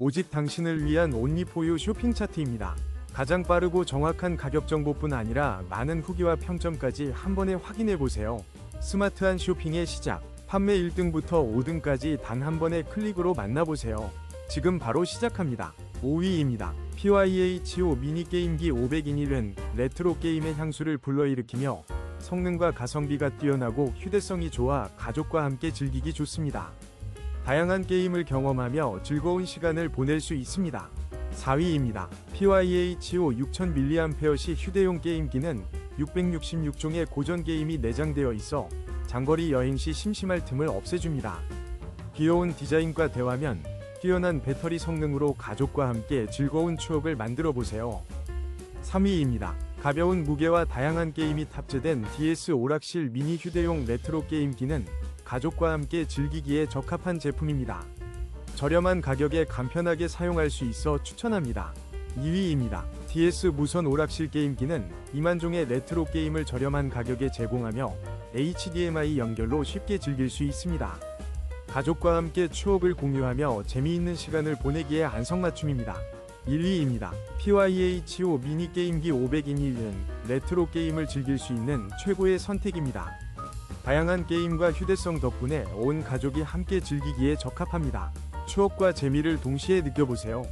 오직 당신을 위한 온리포유 쇼핑 차트입니다. 가장 빠르고 정확한 가격 정보뿐 아니라 많은 후기와 평점까지 한 번에 확인해 보세요. 스마트한 쇼핑의 시작. 판매 1등부터 5등까지 단 한 번의 클릭으로 만나보세요. 지금 바로 시작합니다. 5위입니다. PYHO 미니게임기 500인일은 레트로 게임의 향수를 불러일으키며 성능과 가성비가 뛰어나고 휴대성이 좋아 가족과 함께 즐기기 좋습니다. 다양한 게임을 경험하며 즐거운 시간을 보낼 수 있습니다. 4위입니다. PYHO 6000mAh 휴대용 게임기는 666종의 고전 게임이 내장되어 있어 장거리 여행 시 심심할 틈을 없애줍니다. 귀여운 디자인과 대화면, 뛰어난 배터리 성능으로 가족과 함께 즐거운 추억을 만들어 보세요. 3위입니다. 가벼운 무게와 다양한 게임이 탑재된 DS 오락실 미니 휴대용 레트로 게임기는 가족과 함께 즐기기에 적합한 제품입니다. 저렴한 가격에 간편하게 사용할 수 있어 추천합니다. 2위입니다. DS 무선 오락실 게임기는 2만 종의 레트로 게임을 저렴한 가격에 제공하며 HDMI 연결로 쉽게 즐길 수 있습니다. 가족과 함께 추억을 공유하며 재미있는 시간을 보내기에 안성맞춤입니다. 1위입니다. PYHO 미니 게임기 500인일은 레트로 게임을 즐길 수 있는 최고의 선택입니다. 다양한 게임과 휴대성 덕분에 온 가족이 함께 즐기기에 적합합니다. 추억과 재미를 동시에 느껴보세요.